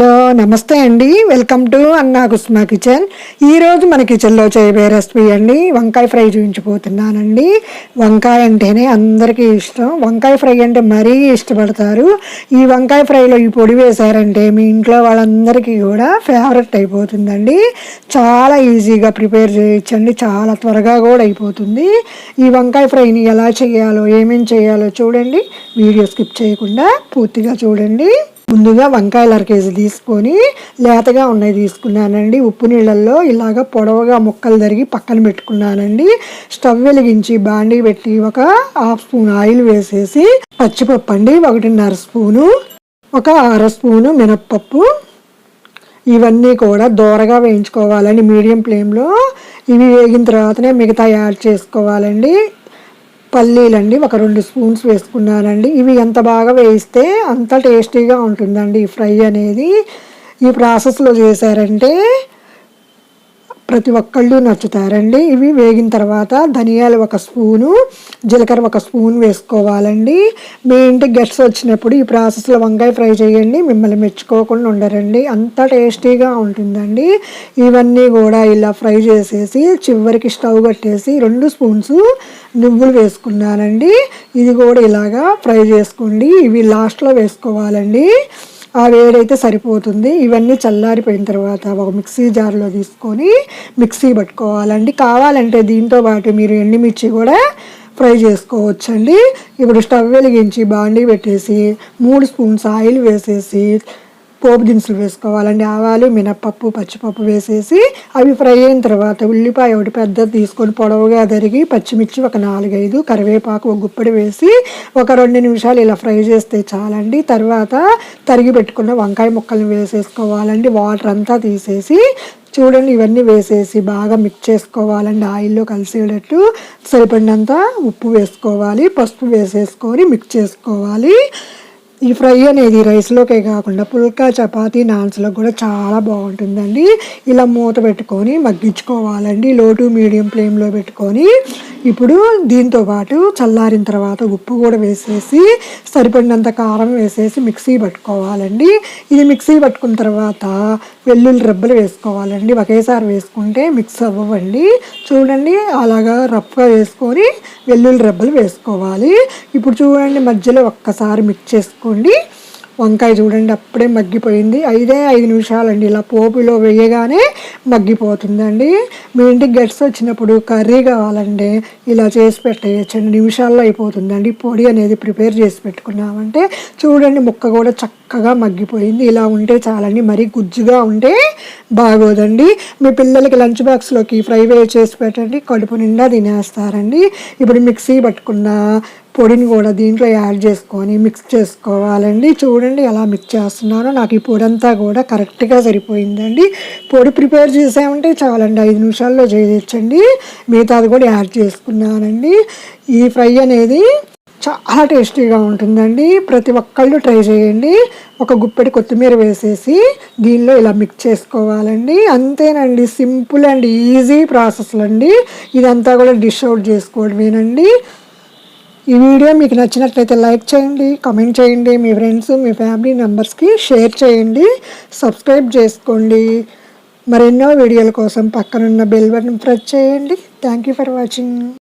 Hello నమస్తే అండి. Welcome to అన్నా కుస్మా కిచెన్. ఈరోజు మన కిచెన్లో చేయబోయే రెసిపీ అండి వంకాయ ఫ్రై చూపించిపోతున్నానండి వంకాయ అంటేనే అందరికీ ఇష్టం. వంకాయ ఫ్రై అంటే మరీ ఇష్టపడతారు. ఈ వంకాయ ఫ్రైలో ఈ పొడి వేశారంటే మీ ఇంట్లో వాళ్ళందరికీ కూడా ఫేవరెట్ అయిపోతుందండి. చాలా ఈజీగా ప్రిపేర్ చేయొచ్చండి. చాలా త్వరగా కూడా అయిపోతుంది. ఈ వంకాయ ఫ్రైని ఎలా చేయాలో ఏమేమి చేయాలో చూడండి. వీడియో స్కిప్ చేయకుండా పూర్తిగా చూడండి. ముందుగా వంకాయలు అర కేజీ తీసుకొని లేతగా ఉన్నాయి తీసుకున్నానండి. ఉప్పు నీళ్ళల్లో ఇలాగ పొడవుగా ముక్కలు తరిగి పక్కన పెట్టుకున్నానండి. స్టవ్ వెలిగించి బాండీ పెట్టి ఒక హాఫ్ స్పూన్ ఆయిల్ వేసేసి పచ్చిపప్పు అండి ఒకటిన్నర స్పూను ఒక అర స్పూను మినప్పప్పు. ఇవన్నీ కూడా దోరగా వేయించుకోవాలండి మీడియం ఫ్లేమ్లో. ఇవి వేగిన తర్వాతనే మిగతా యాడ్ చేసుకోవాలండి. పల్లీలండి ఒక రెండు స్పూన్స్ వేసుకున్నానండి. ఇవి ఎంత బాగా వేయిస్తే అంత టేస్టీగా ఉంటుందండి ఈ ఫ్రై అనేది. ఈ ప్రాసెస్లో చేశారంటే ప్రతి ఒక్కళ్ళు నచ్చుతారండి. ఇవి వేగిన తర్వాత ధనియాలు ఒక స్పూను జీలకర్ర ఒక స్పూన్ వేసుకోవాలండి. మీ ఇంటికి గెస్ట్స్ వచ్చినప్పుడు ఈ ప్రాసెస్లో వంకాయ ఫ్రై చేయండి మిమ్మల్ని మెచ్చుకోకుండా ఉండరండి. అంత టేస్టీగా ఉంటుందండి. ఇవన్నీ కూడా ఇలా ఫ్రై చేసేసి చివరికి స్టవ్ కట్టేసి రెండు స్పూన్స్ నువ్వులు వేసుకున్నానండి. ఇది కూడా ఇలాగా ఫ్రై చేసుకోండి. ఇవి లాస్ట్లో వేసుకోవాలండి. ఆ వేడైతే సరిపోతుంది. ఇవన్నీ చల్లారిపోయిన తర్వాత ఒక మిక్సీ జార్లో తీసుకొని మిక్సీ పట్టుకోవాలండి. కావాలంటే దీంతో పాటు మీరు ఎండుమిర్చి కూడా ఫ్రై చేసుకోవచ్చండి. ఇప్పుడు స్టవ్ వెలిగించి బాండీ పెట్టేసి మూడు స్పూన్స్ ఆయిల్ వేసేసి పోపు దినుసులు వేసుకోవాలండి. ఆవాలు మినప్పప్పు పచ్చిపప్పు వేసేసి అవి ఫ్రై అయిన తర్వాత ఉల్లిపాయ ఒకటి పెద్దది తీసుకొని పొడవుగా తరిగి పచ్చిమిర్చి ఒక నాలుగైదు కరివేపాకు ఒక గుప్పడి వేసి ఒక రెండు నిమిషాలు ఇలా ఫ్రై చేస్తే చాలండి. తర్వాత తరిగి పెట్టుకున్న వంకాయ ముక్కలను వేసేసుకోవాలండి. వాటర్ అంతా తీసేసి చూడండి ఇవన్నీ వేసేసి బాగా మిక్స్ చేసుకోవాలండి. ఆయిల్లో కలిసేటట్టు సరిపడినంత ఉప్పు వేసుకోవాలి. పసుపు వేసేసుకొని మిక్స్ చేసుకోవాలి. ఈ ఫ్రై అనేది రైస్లోకే కాకుండా పుల్కా చపాతీ నాన్స్లో కూడా చాలా బాగుంటుందండి. ఇలా మూత పెట్టుకొని మగ్గించుకోవాలండి. లో టు మీడియం ఫ్లేమ్లో పెట్టుకొని ఇప్పుడు దీంతో పాటు చల్లారిన తర్వాత ఉప్పు కూడా వేసేసి సరిపడినంత కారం వేసేసి మిక్సీ పట్టుకోవాలండి. ఇది మిక్సీ పట్టుకున్న తర్వాత వెల్లుల్లి రెబ్బలు వేసుకోవాలండి. ఒకేసారి వేసుకుంటే మిక్స్ అవ్వండి చూడండి అలాగా రఫ్గా వేసుకొని వెల్లుల్లి రెబ్బలు వేసుకోవాలి. ఇప్పుడు చూడండి మధ్యలో ఒక్కసారి మిక్స్ చేసుకోండి. వంకాయ చూడండి అప్పుడే మగ్గిపోయింది. ఐదే ఐదు నిమిషాలండి ఇలా పోపులో వేయగానే మగ్గిపోతుందండి. మీ ఇంటికి గెట్స్ వచ్చినప్పుడు కర్రీ కావాలండి ఇలా చేసి పెట్టేయచ్చండి నిమిషాల్లో అయిపోతుందండి. పొడి అనేది ప్రిపేర్ చేసి పెట్టుకున్నామంటే చూడండి ముక్క కూడా చక్కగా మగ్గిపోయింది. ఇలా ఉంటే చాలండి. మరీ గుజ్జుగా ఉంటే బాగోదండి. మీ పిల్లలకి లంచ్ బాక్స్లోకి ఫ్రై వే చేసి పెట్టండి. కడుపు నిండా తినేస్తారండి. ఇప్పుడు మిక్సీ పట్టుకున్న పొడిని కూడా దీంట్లో యాడ్ చేసుకొని మిక్స్ చేసుకోవాలండి. చూడండి ఎలా మిక్స్ చేస్తున్నానో నాకు ఈ పొడి అంతా కూడా కరెక్ట్గా సరిపోయిందండి. పొడి ప్రిపేర్ చేసామంటే చాలండి. ఐదు నిమిషాల్లో చేయొచ్చండి మిగతాది కూడా యాడ్ చేసుకున్నానండి. ఈ ఫ్రై అనేది చాలా టేస్టీగా ఉంటుందండి. ప్రతి ఒక్కళ్ళు ట్రై చేయండి. ఒక గుప్పెడి కొత్తిమీర వేసేసి దీనిలో ఇలా మిక్స్ చేసుకోవాలండి. అంతేనండి. సింపుల్ అండ్ ఈజీ ప్రాసెస్లు అండి ఇదంతా కూడా డిష్ అవుట్ చేసుకోవడమేనండి. ఈ వీడియో మీకు నచ్చినట్లయితే లైక్ చేయండి కమెంట్ చేయండి మీ ఫ్రెండ్స్ మీ ఫ్యామిలీ మెంబర్స్కి షేర్ చేయండి సబ్స్క్రైబ్ చేసుకోండి. మరెన్నో వీడియోల కోసం పక్కనున్న బెల్ బటన్ ప్రెస్ చేయండి. Thank you for watching